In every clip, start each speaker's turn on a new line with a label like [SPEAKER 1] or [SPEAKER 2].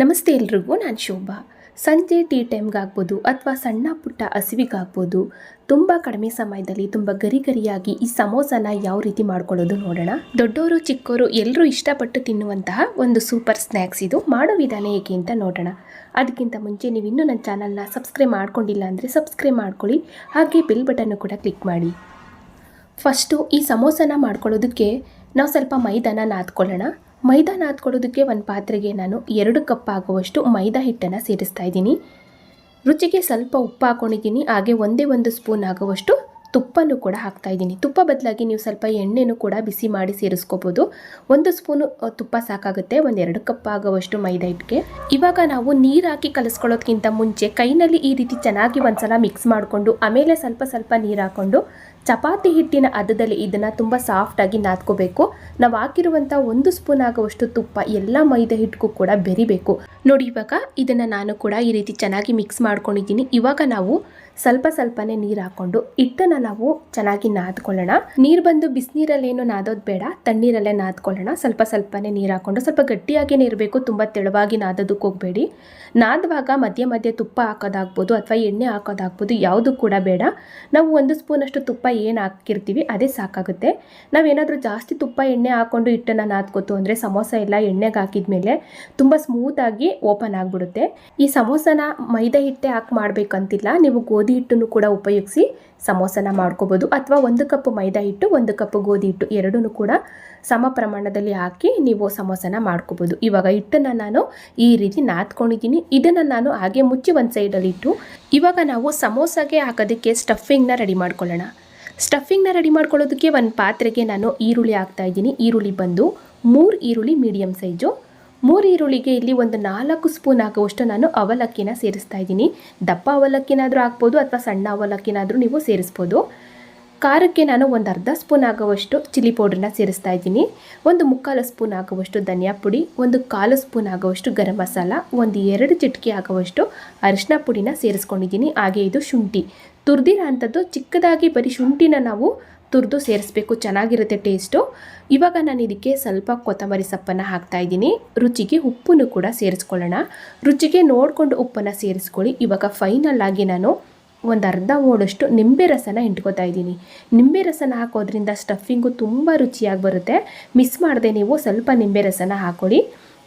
[SPEAKER 1] ನಮಸ್ತೆ ಎಲ್ರಿಗೂ, ನಾನು ಶೋಭಾ. ಸಂಜೆ ಟೀ ಟೈಮ್ಗಾಗ್ಬೋದು ಅಥವಾ ಸಣ್ಣ ಪುಟ್ಟ ಹಸಿವಿಗಾಗ್ಬೋದು, ತುಂಬ ಕಡಿಮೆ ಸಮಯದಲ್ಲಿ ತುಂಬ ಗರಿ ಗರಿಯಾಗಿ ಈ ಸಮೋಸನ ಯಾವ ರೀತಿ ಮಾಡ್ಕೊಳ್ಳೋದು ನೋಡೋಣ. ದೊಡ್ಡವರು ಚಿಕ್ಕವರು ಎಲ್ಲರೂ ಇಷ್ಟಪಟ್ಟು ತಿನ್ನುವಂತಹ ಒಂದು ಸೂಪರ್ ಸ್ನ್ಯಾಕ್ಸ್ ಇದು. ಮಾಡೋ ವಿಧಾನ ಹೇಗೆ ಅಂತ ನೋಡೋಣ. ಅದಕ್ಕಿಂತ ಮುಂಚೆ ನೀವು ಇನ್ನೂ ನನ್ನ ಚಾನಲ್ನ ಸಬ್ಸ್ಕ್ರೈಬ್ ಮಾಡ್ಕೊಂಡಿಲ್ಲ ಅಂದರೆ ಸಬ್ಸ್ಕ್ರೈಬ್ ಮಾಡ್ಕೊಳ್ಳಿ. ಹಾಗೆ ಬೆಲ್ ಬಟನ್ನು ಕೂಡ ಕ್ಲಿಕ್ ಮಾಡಿ. ಫಸ್ಟು ಈ ಸಮೋಸನ ಮಾಡ್ಕೊಳ್ಳೋದಕ್ಕೆ ನಾವು ಸ್ವಲ್ಪ ಮೈದಾನ ನಾದ್ಕೊಳ್ಳೋಣ. ಮೈದಾ ನಾದ್ಕೊಳ್ಳೋದಕ್ಕೆ ಒಂದು ಪಾತ್ರೆಗೆ ನಾನು ಎರಡು ಕಪ್ ಆಗುವಷ್ಟು ಮೈದಾ ಹಿಟ್ಟನ್ನು ಸೇರಿಸ್ತಾ ಇದ್ದೀನಿ. ರುಚಿಗೆ ಸ್ವಲ್ಪ ಉಪ್ಪು ಹಾಕೊಂಡಿದ್ದೀನಿ, ಹಾಗೆ ಒಂದೇ ಒಂದು ಸ್ಪೂನ್ ಆಗುವಷ್ಟು ತುಪ್ಪನೂ ಕೂಡ ಹಾಕ್ತಾ ಇದ್ದೀನಿ. ತುಪ್ಪ ಬದಲಾಗಿ ನೀವು ಸ್ವಲ್ಪ ಎಣ್ಣೆನೂ ಕೂಡ ಬಿಸಿ ಮಾಡಿ ಸೇರಿಸ್ಕೋಬೋದು. ಒಂದು ಸ್ಪೂನು ತುಪ್ಪ ಸಾಕಾಗುತ್ತೆ, ಒಂದು ಎರಡು ಕಪ್ ಆಗುವಷ್ಟು ಮೈದಾ ಹಿಟ್ಟಿಗೆ. ಇವಾಗ ನಾವು ನೀರು ಹಾಕಿ ಕಲಿಸ್ಕೊಳ್ಳೋದಕ್ಕಿಂತ ಮುಂಚೆ ಕೈನಲ್ಲಿ ಈ ರೀತಿ ಚೆನ್ನಾಗಿ ಒಂದ್ಸಲ ಮಿಕ್ಸ್ ಮಾಡಿಕೊಂಡು, ಆಮೇಲೆ ಸ್ವಲ್ಪ ಸ್ವಲ್ಪ ನೀರು ಹಾಕ್ಕೊಂಡು ಚಪಾತಿ ಹಿಟ್ಟಿನ ಹದದಲ್ಲಿ ಇದನ್ನು ತುಂಬ ಸಾಫ್ಟಾಗಿ ನಾದ್ಕೋಬೇಕು. ನಾವು ಹಾಕಿರುವಂಥ ಒಂದು ಸ್ಪೂನ್ ಆಗುವಷ್ಟು ತುಪ್ಪ ಎಲ್ಲ ಮೈದಾ ಹಿಟ್ಟಿಗೂ ಕೂಡ ಬೆರಿಬೇಕು. ನೋಡಿ ಇವಾಗ ಇದನ್ನು ನಾನು ಕೂಡ ಈ ರೀತಿ ಚೆನ್ನಾಗಿ ಮಿಕ್ಸ್ ಮಾಡ್ಕೊಂಡಿದ್ದೀನಿ. ಇವಾಗ ನಾವು ಸ್ವಲ್ಪ ಸ್ವಲ್ಪನೇ ನೀರು ಹಾಕೊಂಡು ಹಿಟ್ಟನ್ನು ನಾವು ಚೆನ್ನಾಗಿ ನಾದ್ಕೊಳ್ಳೋಣ. ನೀರು ಬಂದು ಬಿಸಿನೀರಲ್ಲೇನು ನಾದೋದು ಬೇಡ, ತಣ್ಣೀರಲ್ಲೇ ನಾದ್ಕೊಳ್ಳೋಣ. ಸ್ವಲ್ಪ ಸ್ವಲ್ಪನೇ ನೀರು ಹಾಕೊಂಡು ಸ್ವಲ್ಪ ಗಟ್ಟಿಯಾಗಿಯೇ ಇರಬೇಕು, ತುಂಬ ತೆಳುವಾಗಿ ನಾದೋದಕ್ಕೆ ಹೋಗಬೇಡಿ. ನಾದುವಾಗ ಮಧ್ಯ ಮಧ್ಯೆ ತುಪ್ಪ ಹಾಕೋದಾಗ್ಬೋದು ಅಥವಾ ಎಣ್ಣೆ ಹಾಕೋದಾಗ್ಬೋದು ಯಾವುದು ಕೂಡ ಬೇಡ. ನಾವು ಒಂದು ಸ್ಪೂನಷ್ಟು ತುಪ್ಪ ಏನು ಹಾಕಿರ್ತೀವಿ ಅದೇ ಸಾಕಾಗುತ್ತೆ. ನಾವೇನಾದರೂ ಜಾಸ್ತಿ ತುಪ್ಪ, ಎಣ್ಣೆ ಹಾಕ್ಕೊಂಡು ಹಿಟ್ಟನ್ನು ನಾದ್ಕೋತು ಅಂದರೆ ಸಮೋಸ ಎಲ್ಲ ಎಣ್ಣೆಗೆ ಹಾಕಿದ ಮೇಲೆ ತುಂಬ ಸ್ಮೂತಾಗಿ ಓಪನ್ ಆಗಿಬಿಡುತ್ತೆ. ಈ ಸಮೋಸನ ಮೈದಾ ಹಿಟ್ಟೆ ಹಾಕಿ ಮಾಡಬೇಕಂತಿಲ್ಲ, ನೀವು ಗೋಧಿ ಹಿಟ್ಟನ್ನು ಕೂಡ ಉಪಯೋಗಿಸಿ ಸಮೋಸನ ಮಾಡ್ಕೋಬೋದು. ಅಥವಾ ಒಂದು ಕಪ್ ಮೈದಾ ಹಿಟ್ಟು, ಒಂದು ಕಪ್ ಗೋಧಿ ಹಿಟ್ಟು ಎರಡೂ ಕೂಡ ಸಮ ಪ್ರಮಾಣದಲ್ಲಿ ಹಾಕಿ ನೀವು ಸಮೋಸನ ಮಾಡ್ಕೋಬೋದು. ಇವಾಗ ಹಿಟ್ಟನ್ನು ನಾನು ಈ ರೀತಿ ನಾದ್ಕೊಂಡಿದ್ದೀನಿ. ಇದನ್ನು ನಾನು ಹಾಗೆ ಮುಚ್ಚಿ ಒಂದು ಸೈಡಲ್ಲಿ ಇಟ್ಟು ಇವಾಗ ನಾವು ಸಮೋಸಾಗೆ ಹಾಕೋದಕ್ಕೆ ಸ್ಟಫಿಂಗ್ನ ರೆಡಿ ಮಾಡ್ಕೊಳ್ಳೋಣ. ಸ್ಟಫಿಂಗ್ನ ರೆಡಿ ಮಾಡ್ಕೊಳ್ಳೋದಕ್ಕೆ ಒಂದು ಪಾತ್ರೆಗೆ ನಾನು ಈರುಳ್ಳಿ ಹಾಕ್ತಾ ಇದ್ದೀನಿ. ಈರುಳ್ಳಿ ಬಂದು ಮೂರು ಈರುಳ್ಳಿ ಮೀಡಿಯಮ್ ಸೈಜು ಮೂರು ಈರುಳ್ಳಿಗೆ ಇಲ್ಲಿ ಒಂದು ನಾಲ್ಕು ಸ್ಪೂನ್ ಆಗುವಷ್ಟು ನಾನು ಅವಲಕ್ಕಿನ ಸೇರಿಸ್ತಾ ಇದ್ದೀನಿ. ದಪ್ಪ ಅವಲಕ್ಕಿನಾದರೂ ಹಾಕ್ಬೋದು ಅಥವಾ ಸಣ್ಣ ಅವಲಕ್ಕಿನಾದರೂ ನೀವು ಸೇರಿಸ್ಬೋದು. ಖಾರಕ್ಕೆ ನಾನು ಒಂದು ಅರ್ಧ ಸ್ಪೂನ್ ಆಗುವಷ್ಟು ಚಿಲ್ಲಿ ಪೌಡ್ರನ್ನ ಸೇರಿಸ್ತಾ ಇದ್ದೀನಿ. ಒಂದು ಮುಕ್ಕಾಲು ಸ್ಪೂನ್ ಆಗುವಷ್ಟು ಧನಿಯಾ ಪುಡಿ, ಒಂದು ಕಾಲು ಸ್ಪೂನ್ ಆಗುವಷ್ಟು ಗರಂ ಮಸಾಲ, ಒಂದು ಎರಡು ಚಿಟಕಿ ಆಗುವಷ್ಟು ಅರಿಶಿನ ಪುಡಿನ ಸೇರಿಸ್ಕೊಂಡಿದ್ದೀನಿ. ಹಾಗೆ ಇದು ಶುಂಠಿ. ತುರಿದಿರೋ ಅಂಥದ್ದು ಚಿಕ್ಕದಾಗಿ ಬರೀ ಶುಂಠಿನ ನಾವು ತುರಿದು ಸೇರಿಸ್ಬೇಕು, ಚೆನ್ನಾಗಿರುತ್ತೆ ಟೇಸ್ಟು. ಇವಾಗ ನಾನು ಇದಕ್ಕೆ ಸ್ವಲ್ಪ ಕೊತ್ತಂಬರಿ ಸೊಪ್ಪನ್ನು ಹಾಕ್ತಾ ಇದ್ದೀನಿ. ರುಚಿಗೆ ಉಪ್ಪನ್ನು ಕೂಡ ಸೇರಿಸ್ಕೊಳ್ಳೋಣ. ರುಚಿಗೆ ನೋಡಿಕೊಂಡು ಉಪ್ಪನ್ನು ಸೇರಿಸ್ಕೊಳ್ಳಿ. ಇವಾಗ ಫೈನಲ್ ಆಗಿ ನಾನು ಒಂದು ಅರ್ಧ ಓಡಷ್ಟು ನಿಂಬೆ ರಸನ ಇಂಟ್ಕೋತಾ ಇದ್ದೀನಿ. ನಿಂಬೆ ರಸನ ಹಾಕೋದ್ರಿಂದ ಸ್ಟಫಿಂಗು ತುಂಬ ರುಚಿಯಾಗಿ ಬರುತ್ತೆ. ಮಿಸ್ ಮಾಡದೆ ನೀವು ಸ್ವಲ್ಪ ನಿಂಬೆ ರಸನ ಹಾಕೊಳ್ಳಿ.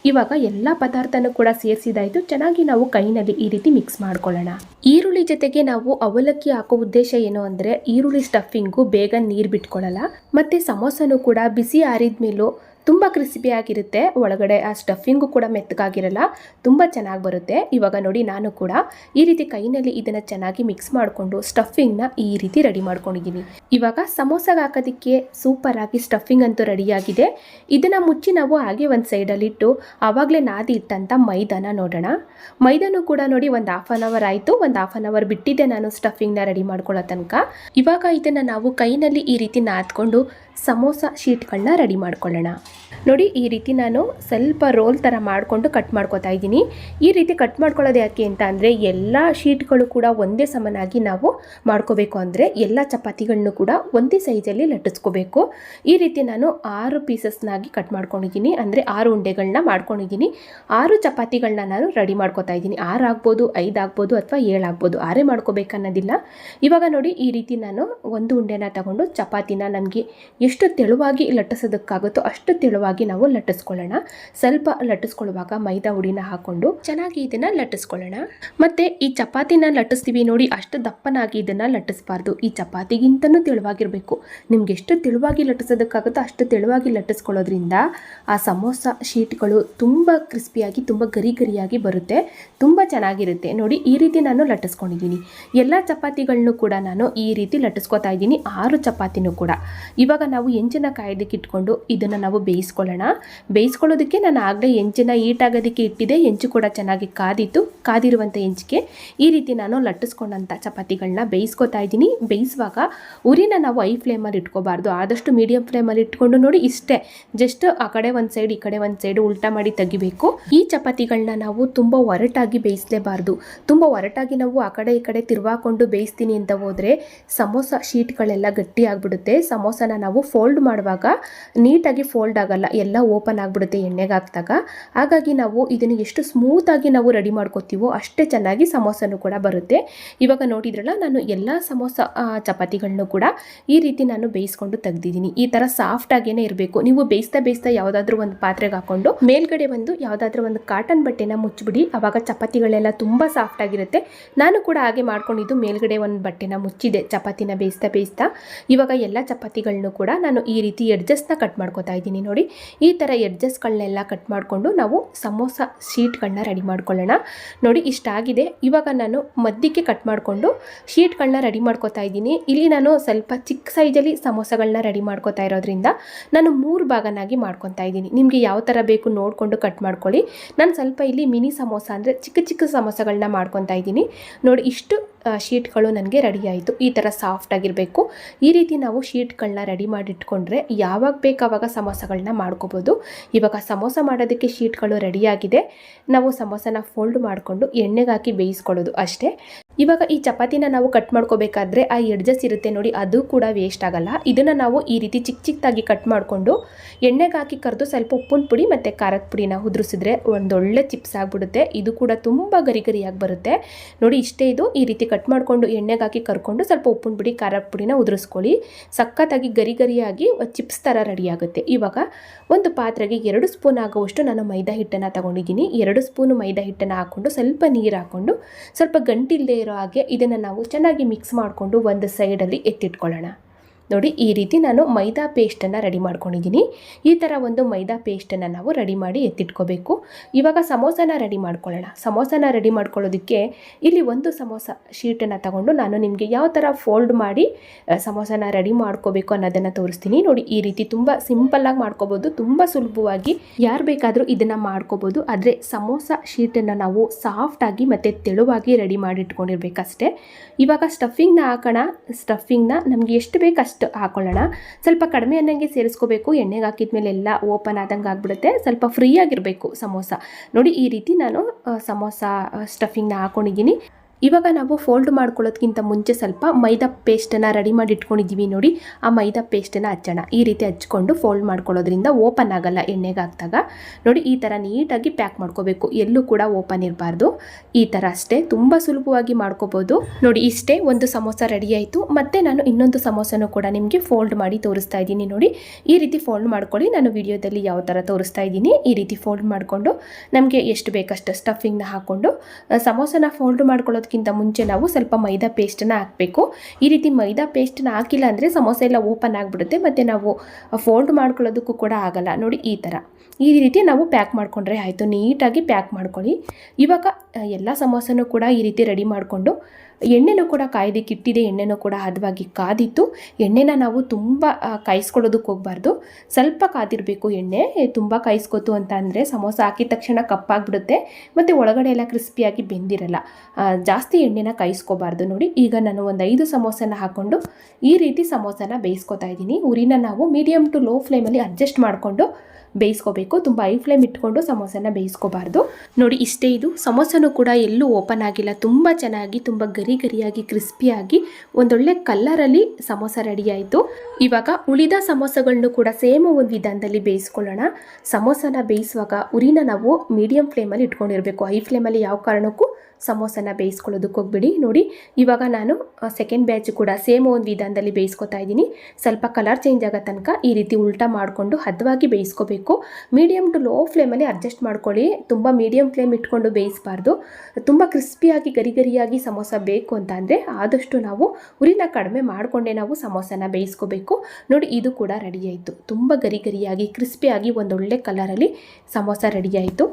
[SPEAKER 1] ಇವಾಗ ಎಲ್ಲ ಪದಾರ್ಥನೂ ಕೂಡ ಸೇರಿಸಿದಾಯಿತು ಚೆನ್ನಾಗಿ ನಾವು ಕೈನಲ್ಲಿ ಈ ರೀತಿ ಮಿಕ್ಸ್ ಮಾಡ್ಕೊಳ್ಳೋಣ. ಈರುಳ್ಳಿ ಜೊತೆಗೆ ನಾವು ಅವಲಕ್ಕಿ ಹಾಕೋ ಉದ್ದೇಶ ಏನು ಅಂದರೆ ಈರುಳ್ಳಿ ಸ್ಟಫಿಂಗು ಬೇಗ ನೀರು ಬಿಟ್ಕೊಳ್ಳಲ್ಲ ಮತ್ತು ಸಮೋಸನೂ ಕೂಡ ಬಿಸಿ ಆರಿದ ಮೇಲೂ ತುಂಬ ಕ್ರಿಸ್ಪಿಯಾಗಿರುತ್ತೆ ಒಳಗಡೆ ಆ ಸ್ಟಫಿಂಗು ಕೂಡ ಮೆತ್ತಗಾಗಿರಲ್ಲ, ತುಂಬ ಚೆನ್ನಾಗಿ ಬರುತ್ತೆ. ಇವಾಗ ನೋಡಿ ನಾನು ಕೂಡ ಈ ರೀತಿ ಕೈನಲ್ಲಿ ಇದನ್ನು ಚೆನ್ನಾಗಿ ಮಿಕ್ಸ್ ಮಾಡಿಕೊಂಡು ಸ್ಟಫಿಂಗ್ನ ಈ ರೀತಿ ರೆಡಿ ಮಾಡ್ಕೊಂಡಿದ್ದೀನಿ. ಇವಾಗ ಸಮೋಸಾಗ ಹಾಕೋದಕ್ಕೆ ಸೂಪರಾಗಿ ಸ್ಟಫಿಂಗ್ ಅಂತೂ ರೆಡಿಯಾಗಿದೆ ಇದನ್ನು ಮುಚ್ಚಿ ನಾವು ಹಾಗೆ ಒಂದು ಸೈಡಲ್ಲಿಟ್ಟು ಆವಾಗಲೇ ನಾದಿ ಇಟ್ಟಂಥ ಮೈದಾನ ನೋಡೋಣ. ಮೈದಾನು ಕೂಡ ನೋಡಿ ಒಂದು ಹಾಫ್ ಆನ್ ಅವರ್ ಆಯಿತು. ಒಂದು ಹಾಫ್ ಆನ್ ಅವರ್ ಬಿಟ್ಟಿದ್ದೆ ನಾನು ಸ್ಟಫಿಂಗ್ನ ರೆಡಿ ಮಾಡ್ಕೊಳ್ಳೋ ತನಕ. ಇವಾಗ ಇದನ್ನು ನಾವು ಕೈನಲ್ಲಿ ಈ ರೀತಿ ನಾದ್ಕೊಂಡು ಸಮೋಸ ಶೀಟ್ಗಳನ್ನ ರೆಡಿ ಮಾಡ್ಕೊಳ್ಳೋಣ. ನೋಡಿ, ಈ ರೀತಿ ನಾನು ಸ್ವಲ್ಪ ರೋಲ್ ಥರ ಮಾಡಿಕೊಂಡು ಕಟ್ ಮಾಡ್ಕೊತಾ ಇದ್ದೀನಿ. ಈ ರೀತಿ ಕಟ್ ಮಾಡ್ಕೊಳ್ಳೋದು ಯಾಕೆ ಅಂತ ಅಂದರೆ, ಎಲ್ಲ ಶೀಟ್ಗಳು ಕೂಡ ಒಂದೇ ಸಮನಾಗಿ ನಾವು ಮಾಡ್ಕೋಬೇಕು ಅಂದರೆ, ಎಲ್ಲ ಚಪಾತಿಗಳನ್ನು ಕೂಡ ಒಂದೇ ಸೈಜಲ್ಲಿ ಲಟ್ಟಿಸ್ಕೋಬೇಕು. ಈ ರೀತಿ ನಾನು ಆರು ಪೀಸಸ್ನಾಗಿ ಕಟ್ ಮಾಡ್ಕೊಂಡಿದ್ದೀನಿ. ಅಂದರೆ ಆರು ಉಂಡೆಗಳನ್ನ ಮಾಡ್ಕೊಂಡಿದ್ದೀನಿ. ಆರು ಚಪಾತಿಗಳನ್ನ ನಾನು ರೆಡಿ ಮಾಡ್ಕೊತಾ ಇದ್ದೀನಿ. ಆರು ಆಗ್ಬೋದು, ಐದು ಆಗ್ಬೋದು ಅಥವಾ ಏಳು ಆಗ್ಬೋದು, ಆರೇ ಮಾಡ್ಕೋಬೇಕನ್ನೋದಿಲ್ಲ. ಇವಾಗ ನೋಡಿ, ಈ ರೀತಿ ನಾನು ಒಂದು ಉಂಡೆನ ತಗೊಂಡು ಚಪಾತಿನ ನಮಗೆ ಎಷ್ಟು ತೆಳುವಾಗಿ ಲಟ್ಟಿಸೋದಕ್ಕಾಗುತ್ತೋ ಅಷ್ಟು ತೆಳುವಾಗಿ ನಾವು ಲಟ್ಟಿಸ್ಕೊಳ್ಳೋಣ. ಸ್ವಲ್ಪ ಲಟ್ಟಿಸ್ಕೊಳ್ಳುವಾಗ ಮೈದಾ ಹುಡಿನ ಹಾಕೊಂಡು ಚೆನ್ನಾಗಿ ಇದನ್ನ ಲಟ್ಟಿಸ್ಕೊಳ್ಳೋಣ. ಮತ್ತೆ ಈ ಚಪಾತಿನ ಲಟ್ಟಿಸ್ತೀವಿ ನೋಡಿ, ಅಷ್ಟು ದಪ್ಪನಾಗಿ ಇದನ್ನ ಲಟ್ಟಿಸಬಾರ್ದು. ಈ ಚಪಾತಿಗಿಂತನೂ ತೆಳುವಾಗಿರಬೇಕು. ನಿಮ್ಗೆ ಎಷ್ಟು ತೆಳುವಾಗಿ ಲಟ್ಟಿಸೋದಕ್ಕಾಗುತ್ತೋ ಅಷ್ಟು ತೆಳುವಾಗಿ ಲಟ್ಟಿಸ್ಕೊಳ್ಳೋದ್ರಿಂದ ಆ ಸಮೋಸ ಶೀಟ್ಗಳು ತುಂಬ ಕ್ರಿಸ್ಪಿಯಾಗಿ, ತುಂಬ ಗರಿ ಗರಿಯಾಗಿ ಬರುತ್ತೆ. ತುಂಬ ಚೆನ್ನಾಗಿರುತ್ತೆ. ನೋಡಿ, ಈ ರೀತಿ ನಾನು ಲಟ್ಟಿಸ್ಕೊಂಡಿದ್ದೀನಿ. ಎಲ್ಲ ಚಪಾತಿಗಳನ್ನೂ ಕೂಡ ನಾನು ಈ ರೀತಿ ಲಟ್ಟಿಸ್ಕೊತಾ ಇದ್ದೀನಿ. ಆರು ಚಪಾತಿನೂ ಕೂಡ. ಇವಾಗ ಎಂಜನ್ನ ಕಾಯೋದಕ್ಕೆ ಇಟ್ಕೊಂಡು ಇದನ್ನು ನಾವು ಬೇಯಿಸ್ಕೊಳ್ಳೋಣ. ಬೇಯಿಸ್ಕೊಳ್ಳೋದಕ್ಕೆ ನಾನು ಆಗಲೇ ಎಂಜನ್ನ ಈಟಾಗೋದಕ್ಕೆ ಇಟ್ಟಿದೆ ಎಂಚು ಕೂಡ ಚೆನ್ನಾಗಿ ಕಾದಿತ್ತು. ಕಾದಿರುವಂಥ ಹೆಂಚಿಗೆ ಈ ರೀತಿ ನಾನು ಲಟ್ಟಿಸ್ಕೊಂಡಂಥ ಚಪಾತಿಗಳನ್ನ ಬೇಯಿಸ್ಕೊತಾ ಇದ್ದೀನಿ. ಬೇಯಿಸುವಾಗ ಉರಿನ ನಾವು ಐ ಫ್ಲೇಮಲ್ಲಿ ಇಟ್ಕೋಬಾರ್ದು. ಆದಷ್ಟು ಮೀಡಿಯಂ ಫ್ಲೇಮಲ್ಲಿ ಇಟ್ಕೊಂಡು ನೋಡಿ ಇಷ್ಟೇ. ಜಸ್ಟ್ ಆ ಕಡೆ ಒಂದು ಸೈಡ್, ಈ ಕಡೆ ಒಂದು ಸೈಡ್ ಉಲ್ಟಾ ಮಾಡಿ ತೆಗಿಬೇಕು. ಈ ಚಪಾತಿಗಳನ್ನ ನಾವು ತುಂಬ ಒರಟಾಗಿ ಬೇಯಿಸಲೇಬಾರ್ದು. ತುಂಬ ಒರಟಾಗಿ ನಾವು ಆ ಕಡೆ, ಈ ಕಡೆ ತಿರುವಾಕೊಂಡು ಬೇಯಿಸ್ತೀನಿ ಅಂತ ಹೋದರೆ, ಸಮೋಸ ಶೀಟ್ಗಳೆಲ್ಲ ಗಟ್ಟಿ ಆಗಿಬಿಡುತ್ತೆ. ಸಮೋಸನ ನಾವು ಫೋಲ್ಡ್ ಮಾಡುವಾಗ ನೀಟಾಗಿ ಫೋಲ್ಡ್ ಆಗಲ್ಲ, ಎಲ್ಲ ಓಪನ್ ಆಗಿಬಿಡುತ್ತೆ ಎಣ್ಣೆಗೆ ಹಾಕಿದಾಗ. ಹಾಗಾಗಿ ನಾವು ಇದನ್ನು ಎಷ್ಟು ಸ್ಮೂತಾಗಿ ನಾವು ರೆಡಿ ಮಾಡ್ಕೋತೀವೋ ಅಷ್ಟೇ ಚೆನ್ನಾಗಿ ಸಮೋಸನೂ ಕೂಡ ಬರುತ್ತೆ. ಇವಾಗ ನೋಡಿದ್ರಲ್ಲ, ನಾನು ಎಲ್ಲ ಸಮೋಸ ಚಪಾತಿಗಳನ್ನು ಕೂಡ ಈ ರೀತಿ ನಾನು ಬೇಯಿಸ್ಕೊಂಡು ತೆಗ್ದಿದ್ದೀನಿ. ಈ ಥರ ಸಾಫ್ಟ್ ಆಗೇನೆ ಇರಬೇಕು. ನೀವು ಬೇಯಿಸ್ತಾ ಬೇಯಿಸ್ತಾ ಯಾವುದಾದ್ರೂ ಒಂದು ಪಾತ್ರೆಗೆ ಹಾಕೊಂಡು, ಮೇಲ್ಗಡೆ ಒಂದು ಯಾವುದಾದ್ರೂ ಒಂದು ಕಾಟನ್ ಬಟ್ಟೆನ ಮುಚ್ಚಿಬಿಡಿ. ಆವಾಗ ಚಪಾತಿಗಳೆಲ್ಲ ತುಂಬ ಸಾಫ್ಟ್ ಆಗಿರುತ್ತೆ. ನಾನು ಕೂಡ ಹಾಗೆ ಮಾಡ್ಕೊಂಡಿದ್ದು ಮೇಲ್ಗಡೆ ಒಂದು ಬಟ್ಟೆನ ಮುಚ್ಚಿದೆ, ಚಪಾತಿನ ಬೇಯಿಸ್ತಾ ಬೇಯಿಸ್ತಾ. ಇವಾಗ ಎಲ್ಲ ಚಪಾತಿಗಳನ್ನು ಕೂಡ ನಾನು ಈ ರೀತಿ ಎಡ್ಜಸ್ಟ್ನ ಕಟ್ ಮಾಡ್ಕೊತಾ ಇದ್ದೀನಿ ನೋಡಿ. ಈ ಥರ ಎಡ್ಜಸ್ಟ್ಗಳನ್ನೆಲ್ಲ ಕಟ್ ಮಾಡಿಕೊಂಡು ನಾವು ಸಮೋಸ ಶೀಟ್ಗಳನ್ನ ರೆಡಿ ಮಾಡ್ಕೊಳ್ಳೋಣ. ನೋಡಿ ಇಷ್ಟಾಗಿದೆ. ಇವಾಗ ನಾನು ಮಧ್ಯಕ್ಕೆ ಕಟ್ ಮಾಡಿಕೊಂಡು ಶೀಟ್ಗಳನ್ನ ರೆಡಿ ಮಾಡ್ಕೊತಾ ಇದ್ದೀನಿ. ಇಲ್ಲಿ ನಾನು ಸ್ವಲ್ಪ ಚಿಕ್ಕ ಸೈಜಲ್ಲಿ ಸಮೋಸಗಳನ್ನ ರೆಡಿ ಮಾಡ್ಕೊತಾ ಇರೋದ್ರಿಂದ ನಾನು ಮೂರು ಭಾಗನಾಗಿ ಮಾಡ್ಕೊತಾ ಇದ್ದೀನಿ. ನಿಮಗೆ ಯಾವ ಥರ ಬೇಕು ನೋಡಿಕೊಂಡು ಕಟ್ ಮಾಡ್ಕೊಳ್ಳಿ. ನಾನು ಸ್ವಲ್ಪ ಇಲ್ಲಿ ಮಿನಿ ಸಮೋಸ ಅಂದರೆ ಚಿಕ್ಕ ಚಿಕ್ಕ ಸಮೋಸಗಳನ್ನ ಮಾಡ್ಕೊತಾ ಇದ್ದೀನಿ. ನೋಡಿ ಇಷ್ಟು ಶೀಟ್ಗಳು ನನಗೆ ರೆಡಿ ಆಯಿತು. ಈ ಥರ ಸಾಫ್ಟ್ ಆಗಿರಬೇಕು. ಈ ರೀತಿ ನಾವು ಶೀಟ್ಗಳನ್ನ ರೆಡಿ ಮಾಡಿ ಇಟ್ಕೊಂಡ್ರೆ ಯಾವಾಗ ಬೇಕು ಆವಾಗ ಸಮೋಸಗಳನ್ನ ಮಾಡ್ಕೋಬೋದು. ಇವಾಗ ಸಮೋಸ ಮಾಡೋದಕ್ಕೆ ಶೀಟ್ಗಳು ರೆಡಿಯಾಗಿದೆ. ನಾವು ಸಮೋಸನ ಫೋಲ್ಡ್ ಮಾಡಿಕೊಂಡು ಎಣ್ಣೆಗೆ ಹಾಕಿ ಬೇಯಿಸ್ಕೊಳ್ಳೋದು ಅಷ್ಟೇ. ಇವಾಗ ಈ ಚಪಾತಿನ ನಾವು ಕಟ್ ಮಾಡ್ಕೋಬೇಕಾದ್ರೆ ಆ ಎಡ್ಜಸ್ ಇರುತ್ತೆ ನೋಡಿ, ಅದು ಕೂಡ ವೇಸ್ಟ್ ಆಗಲ್ಲ. ಇದನ್ನು ನಾವು ಈ ರೀತಿ ಚಿಕ್ಕ ಚಿಕ್ಕದಾಗಿ ಕಟ್ ಮಾಡಿಕೊಂಡು ಎಣ್ಣೆಗೆ ಹಾಕಿ ಕರೆದು ಸ್ವಲ್ಪ ಉಪ್ಪಿನ ಪುಡಿ ಮತ್ತು ಖಾರದ ಪುಡಿನ ಉದುರಿಸಿದ್ರೆ ಒಂದೊಳ್ಳೆ ಚಿಪ್ಸ್ ಆಗಿಬಿಡುತ್ತೆ. ಇದು ಕೂಡ ತುಂಬ ಗರಿ ಗರಿಯಾಗಿ ಬರುತ್ತೆ. ನೋಡಿ, ಇಷ್ಟೇ ಇದು. ಈ ರೀತಿ ಕಟ್ ಮಾಡಿಕೊಂಡು ಎಣ್ಣೆಗೆ ಹಾಕಿ ಕರ್ಕೊಂಡು ಸ್ವಲ್ಪ ಉಪ್ಪಿನ ಪುಡಿ, ಖಾರದ ಪುಡಿನ ಉದುರಿಸ್ಕೊಳ್ಳಿ. ಸಖತ್ತಾಗಿ ಗರಿ ಗರಿಯಾಗಿ ಚಿಪ್ಸ್ ಥರ ರೆಡಿ ಆಗುತ್ತೆ. ಇವಾಗ ಒಂದು ಪಾತ್ರೆಗೆ ಎರಡು ಸ್ಪೂನ್ ಆಗುವಷ್ಟು ನಾನು ಮೈದಾ ಹಿಟ್ಟನ್ನು ತಗೊಂಡಿದ್ದೀನಿ. ಎರಡು ಸ್ಪೂನು ಮೈದಾ ಹಿಟ್ಟನ್ನು ಹಾಕ್ಕೊಂಡು ಸ್ವಲ್ಪ ನೀರು ಹಾಕ್ಕೊಂಡು ಸ್ವಲ್ಪ ಗಂಟಿಲ್ಲದೆ ಹಾಗೆ ಇದನ್ನು ನಾವು ಚೆನ್ನಾಗಿ ಮಿಕ್ಸ್ ಮಾಡಿಕೊಂಡು ಒಂದು ಸೈಡಲ್ಲಿ ಎತ್ತಿಟ್ಕೊಳ್ಳೋಣ. ನೋಡಿ, ಈ ರೀತಿ ನಾನು ಮೈದಾ ಪೇಸ್ಟನ್ನು ರೆಡಿ ಮಾಡ್ಕೊಂಡಿದ್ದೀನಿ. ಈ ಥರ ಒಂದು ಮೈದಾ ಪೇಸ್ಟನ್ನು ನಾವು ರೆಡಿ ಮಾಡಿ ಎತ್ತಿಟ್ಕೋಬೇಕು. ಇವಾಗ ಸಮೋಸನ ರೆಡಿ ಮಾಡ್ಕೊಳ್ಳೋಣ. ಸಮೋಸನ ರೆಡಿ ಮಾಡ್ಕೊಳ್ಳೋದಕ್ಕೆ ಇಲ್ಲಿ ಒಂದು ಸಮೋಸ ಶೀಟನ್ನು ತಗೊಂಡು ನಾನು ನಿಮಗೆ ಯಾವ ಥರ ಫೋಲ್ಡ್ ಮಾಡಿ ಸಮೋಸನ ರೆಡಿ ಮಾಡ್ಕೋಬೇಕು ಅನ್ನೋದನ್ನು ತೋರಿಸ್ತೀನಿ. ನೋಡಿ, ಈ ರೀತಿ ತುಂಬ ಸಿಂಪಲ್ಲಾಗಿ ಮಾಡ್ಕೋಬೋದು. ತುಂಬ ಸುಲಭವಾಗಿ ಯಾರು ಬೇಕಾದರೂ ಇದನ್ನು ಮಾಡ್ಕೋಬೋದು. ಆದರೆ ಸಮೋಸ ಶೀಟನ್ನು ನಾವು ಸಾಫ್ಟಾಗಿ ಮತ್ತು ತೆಳುವಾಗಿ ರೆಡಿ ಮಾಡಿ ಇಟ್ಕೊಂಡಿರ್ಬೇಕಷ್ಟೇ ಇವಾಗ ಸ್ಟಫಿಂಗ್ನ ಹಾಕೋಣ. ಸ್ಟಫಿಂಗ್ನ ನಮಗೆ ಎಷ್ಟು ಬೇಕು ಹಾಕೊಳ್ಳೋಣ. ಸ್ವಲ್ಪ ಕಡಿಮೆ ಅನ್ನಂಗೆ ಸೇರಿಸ್ಕೋಬೇಕು. ಎಣ್ಣೆಗೆ ಹಾಕಿದ್ಮೇಲೆ ಎಲ್ಲ ಓಪನ್ ಆದಂಗೆ ಆಗಿಬಿಡುತ್ತೆ. ಸ್ವಲ್ಪ ಫ್ರೀ ಆಗಿರಬೇಕು ಸಮೋಸ. ನೋಡಿ ಈ ರೀತಿ ನಾನು ಸಮೋಸ ಸ್ಟಫಿಂಗ್ನ ಹಾಕೊಂಡಿದ್ದೀನಿ. ಇವಾಗ ನಾವು ಫೋಲ್ಡ್ ಮಾಡ್ಕೊಳ್ಳೋದಕ್ಕಿಂತ ಮುಂಚೆ ಸ್ವಲ್ಪ ಮೈದಾ ಪೇಸ್ಟನ್ನು ರೆಡಿ ಮಾಡಿ ಇಟ್ಕೊಂಡಿದ್ದೀವಿ ನೋಡಿ. ಆ ಮೈದಾ ಪೇಸ್ಟನ್ನು ಹಚ್ಚೋಣ ಈ ರೀತಿ ಹಚ್ಕೊಂಡು ಫೋಲ್ಡ್ ಮಾಡ್ಕೊಳ್ಳೋದ್ರಿಂದ ಓಪನ್ ಆಗಲ್ಲ ಎಣ್ಣೆಗೆ ಹಾಕಿದಾಗ. ನೋಡಿ, ಈ ಥರ ನೀಟಾಗಿ ಪ್ಯಾಕ್ ಮಾಡ್ಕೋಬೇಕು. ಎಲ್ಲೂ ಕೂಡ ಓಪನ್ ಇರಬಾರ್ದು. ಈ ಥರ ಅಷ್ಟೇ. ತುಂಬ ಸುಲಭವಾಗಿ ಮಾಡ್ಕೋಬೋದು. ನೋಡಿ, ಇಷ್ಟೇ ಒಂದು ಸಮೋಸ ರೆಡಿ ಆಯಿತು. ಮತ್ತು ನಾನು ಇನ್ನೊಂದು ಸಮೋಸನೂ ಕೂಡ ನಿಮಗೆ ಫೋಲ್ಡ್ ಮಾಡಿ ತೋರಿಸ್ತಾ ಇದ್ದೀನಿ ನೋಡಿ. ಈ ರೀತಿ ಫೋಲ್ಡ್ ಮಾಡ್ಕೊಳ್ಳಿ. ನಾನು ವಿಡಿಯೋದಲ್ಲಿ ಯಾವ ಥರ ತೋರಿಸ್ತಾ ಇದ್ದೀನಿ, ಈ ರೀತಿ ಫೋಲ್ಡ್ ಮಾಡಿಕೊಂಡು ನಮಗೆ ಎಷ್ಟು ಬೇಕಷ್ಟು ಸ್ಟಫಿಂಗ್ನ ಹಾಕ್ಕೊಂಡು ಸಮೋಸನ ಫೋಲ್ಡ್ ಮಾಡ್ಕೊಳ್ಳೋದಕ್ಕಿಂತ ಮುಂಚೆ ನಾವು ಸ್ವಲ್ಪ ಮೈದಾ ಪೇಸ್ಟನ್ನು ಹಾಕಬೇಕು. ಈ ರೀತಿ ಮೈದಾ ಪೇಸ್ಟನ್ನ ಹಾಕಿಲ್ಲ ಅಂದರೆ ಸಮೋಸೆ ಎಲ್ಲ ಓಪನ್ ಆಗಿಬಿಡುತ್ತೆ, ಮತ್ತು ನಾವು ಫೋಲ್ಡ್ ಮಾಡ್ಕೊಳ್ಳೋದಕ್ಕೂ ಕೂಡ ಆಗಲ್ಲ. ನೋಡಿ ಈ ಥರ ಈ ರೀತಿ ನಾವು ಪ್ಯಾಕ್ ಮಾಡಿಕೊಂಡ್ರೆ ಆಯಿತು. ನೀಟಾಗಿ ಪ್ಯಾಕ್ ಮಾಡ್ಕೊಳ್ಳಿ. ಇವಾಗ ಎಲ್ಲ ಸಮೋಸನೂ ಕೂಡ ಈ ರೀತಿ ರೆಡಿ ಮಾಡಿಕೊಂಡು ಎಣ್ಣೆನೂ ಕೂಡ ಕಾಯ್ದಕ್ಕೆ ಇಟ್ಟಿದೆ ಎಣ್ಣೆನೂ ಕೂಡ ಹದವಾಗಿ ಕಾದಿತ್ತು. ಎಣ್ಣೆನ ನಾವು ತುಂಬ ಕಾಯಿಸ್ಕೊಳ್ಳೋದಕ್ಕೆ ಹೋಗಬಾರ್ದು. ಸ್ವಲ್ಪ ಕಾದಿರಬೇಕು ಎಣ್ಣೆ ತುಂಬ ಕಾಯಿಸ್ಕೊತು ಅಂತ ಅಂದರೆ ಸಮೋಸ ಹಾಕಿದ ತಕ್ಷಣ ಕಪ್ಪಾಗ್ಬಿಡುತ್ತೆ. ಮತ್ತು ಒಳಗಡೆ ಎಲ್ಲ ಕ್ರಿಸ್ಪಿಯಾಗಿ ಬೆಂದಿರಲ್ಲ. ಜಾಸ್ತಿ ಎಣ್ಣೆನ ಕಾಯಿಸ್ಕೋಬಾರ್ದು ನೋಡಿ. ಈಗ ನಾನು ಒಂದು ಐದು ಸಮೋಸನ ಹಾಕ್ಕೊಂಡು ಈ ರೀತಿ ಸಮೋಸನ ಬೇಯಿಸ್ಕೊತಾ ಇದ್ದೀನಿ. ಉರಿನ ನಾವು ಮೀಡಿಯಮ್ ಟು ಲೋ ಫ್ಲೇಮಲ್ಲಿ ಅಡ್ಜಸ್ಟ್ ಮಾಡಿಕೊಂಡು ಬೇಯಿಸ್ಕೋಬೇಕು. ತುಂಬ ಐ ಫ್ಲೇಮ್ ಇಟ್ಕೊಂಡು ಸಮೋಸನ ಬೇಯಿಸ್ಕೋಬಾರ್ದು. ನೋಡಿ, ಇಷ್ಟೇ ಇದು. ಸಮೋಸನೂ ಕೂಡ ಎಲ್ಲೂ ಓಪನ್ ಆಗಿಲ್ಲ. ತುಂಬ ಚೆನ್ನಾಗಿ, ತುಂಬ ಗರಿ ಗರಿಯಾಗಿ ಕ್ರಿಸ್ಪಿಯಾಗಿ ಒಂದೊಳ್ಳೆ ಕಲ್ಲರಲ್ಲಿ ಸಮೋಸ ರೆಡಿ ಆಯಿತು. ಇವಾಗ ಉಳಿದ ಸಮೋಸಗಳನ್ನು ಕೂಡ ಸೇಮ್ ಒಂದು ವಿಧಾನದಲ್ಲಿ ಬೇಯಿಸ್ಕೊಳ್ಳೋಣ. ಸಮೋಸನ ಬೇಯಿಸುವಾಗ, ಉರಿನ ನಾವು ಮೀಡಿಯಂ ಫ್ಲೇಮಲ್ಲಿ ಇಟ್ಕೊಂಡಿರಬೇಕು. ಐ ಫ್ಲೇಮಲ್ಲಿ ಯಾವ ಕಾರಣಕ್ಕೂ ಸಮೋಸನ ಬೇಯಿಸ್ಕೊಳ್ಳೋದಕ್ಕೆ ಹೋಗ್ಬಿಡಿ. ನೋಡಿ, ಇವಾಗ ನಾನು ಸೆಕೆಂಡ್ ಬ್ಯಾಚ್ ಕೂಡ ಸೇಮ್ ಒಂದು ವಿಧಾನದಲ್ಲಿ ಬೇಯಿಸ್ಕೊತಾ ಇದ್ದೀನಿ. ಸ್ವಲ್ಪ ಕಲರ್ ಚೇಂಜ್ ಆಗೋ ತನಕ ಈ ರೀತಿ ಉಲ್ಟಾ ಮಾಡಿಕೊಂಡು ಹದವಾಗಿ ಬೇಯಿಸ್ಕೋಬೇಕು. ಮೀಡಿಯಮ್ ಟು ಲೋ ಫ್ಲೇಮಲ್ಲಿ ಅಡ್ಜಸ್ಟ್ ಮಾಡ್ಕೊಳ್ಳಿ. ತುಂಬ ಮೀಡಿಯಮ್ ಫ್ಲೇಮ್ ಇಟ್ಕೊಂಡು ಬೇಯಿಸಬಾರ್ದು. ತುಂಬ ಕ್ರಿಸ್ಪಿಯಾಗಿ ಗರಿ ಗರಿಯಾಗಿ ಸಮೋಸ ಬೇಕು ಅಂತ ಅಂದರೆ ಆದಷ್ಟು ನಾವು ಉರಿನ ಕಡಿಮೆ ಮಾಡಿಕೊಂಡೇ ನಾವು ಸಮೋಸನ ಬೇಯಿಸ್ಕೋಬೇಕು. ನೋಡಿ, ಇದು ಕೂಡ ರೆಡಿ ಆಯಿತು. ತುಂಬ ಗರಿ ಗರಿಯಾಗಿ ಕ್ರಿಸ್ಪಿಯಾಗಿ ಒಂದೊಳ್ಳೆ ಕಲರಲ್ಲಿ ಸಮೋಸ ರೆಡಿ ಆಯಿತು.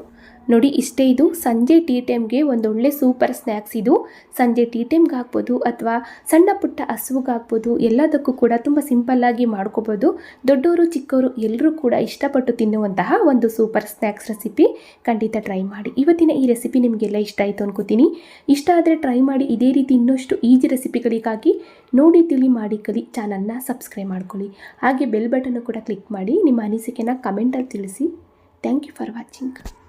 [SPEAKER 1] ನೋಡಿ, ಇಷ್ಟೇ ಇದು. ಸಂಜೆ ಟೀ ಟೈಮ್ಗೆ ಒಂದೊಳ್ಳೆ ಸೂಪರ್ ಸ್ನ್ಯಾಕ್ಸ್ ಇದು. ಸಂಜೆ ಟೀ ಟೈಮ್ಗೆ ಹಾಕ್ಬೋದು ಅಥವಾ ಸಣ್ಣ ಪುಟ್ಟ ಹಸುವಿಗೆ ಹಾಕ್ಬೋದು. ಎಲ್ಲದಕ್ಕೂ ಕೂಡ ತುಂಬ ಸಿಂಪಲ್ಲಾಗಿ ಮಾಡ್ಕೋಬೋದು. ದೊಡ್ಡವರು, ಚಿಕ್ಕವರು ಎಲ್ಲರೂ ಕೂಡ ಇಷ್ಟಪಟ್ಟು ತಿನ್ನುವಂತಹ ಒಂದು ಸೂಪರ್ ಸ್ನ್ಯಾಕ್ಸ್ ರೆಸಿಪಿ ಖಂಡಿತ ಟ್ರೈ ಮಾಡಿ. ಇವತ್ತಿನ ಈ ರೆಸಿಪಿ ನಿಮಗೆಲ್ಲ ಇಷ್ಟ ಆಯಿತು ಅನ್ಕೋತೀನಿ. ಇಷ್ಟ ಆದರೆ ಟ್ರೈ ಮಾಡಿ. ಇದೇ ರೀತಿ ಇನ್ನಷ್ಟು ಈಜಿ ರೆಸಿಪಿಗಳಿಗಾಗಿ ನೋಡಿ, ತಿಳಿ, ಮಾಡಿ, ಕಲಿ ಚಾನಲ್ನ ಸಬ್ಸ್ಕ್ರೈಬ್ ಮಾಡ್ಕೊಳ್ಳಿ. ಹಾಗೆ ಬೆಲ್ ಬಟನ್ನು ಕೂಡ ಕ್ಲಿಕ್ ಮಾಡಿ ನಿಮ್ಮ ಅನಿಸಿಕೆನ ಕಮೆಂಟಲ್ಲಿ ತಿಳಿಸಿ. Thank you for watching.